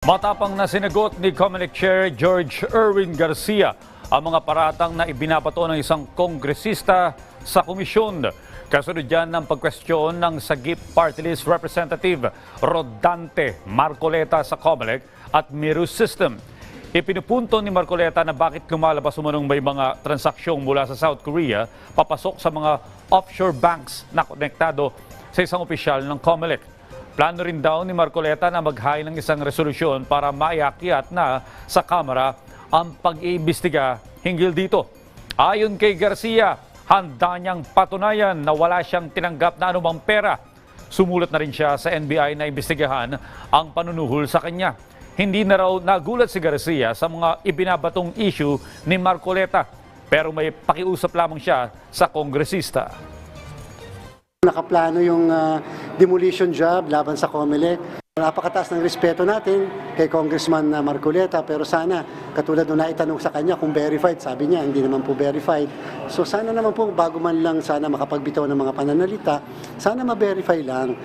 Matapang na sinagot ni Comelec Chair George Erwin Garcia ang mga paratang na ibinabato ng isang kongresista sa komisyon. Kasunod yan ng pagkwestiyon ng Sagip Party List Representative Rodante Marcoleta sa Comelec at Miru System. Ipinupunto ni Marcoleta na bakit lumalabas umanong may mga transaksyong mula sa South Korea papasok sa mga offshore banks na konektado sa isang opisyal ng Comelec. Plano rin daw ni Marcoleta na maghain ng isang resolusyon para maiakyat na sa Kamara ang pag-iimbestiga hinggil dito. Ayon kay Garcia, handa niyang patunayan na wala siyang tinanggap na anumang pera. Sumulat na rin siya sa NBI na imbestigahan ang panunuhol sa kanya. Hindi na raw nagulat si Garcia sa mga ibinabatong issue ni Marcoleta pero may pakiusap lamang siya sa kongresista. Nakaplano yung ah, demolition job laban sa COMELEC. Napakataas ng respeto natin kay Congressman Marcoleta pero sana katulad nung naitanong sa kanya kung verified, sabi niya hindi naman po verified. So sana naman po bago man lang sana makapagbitaw ng mga pananalita, sana ma-verify lang.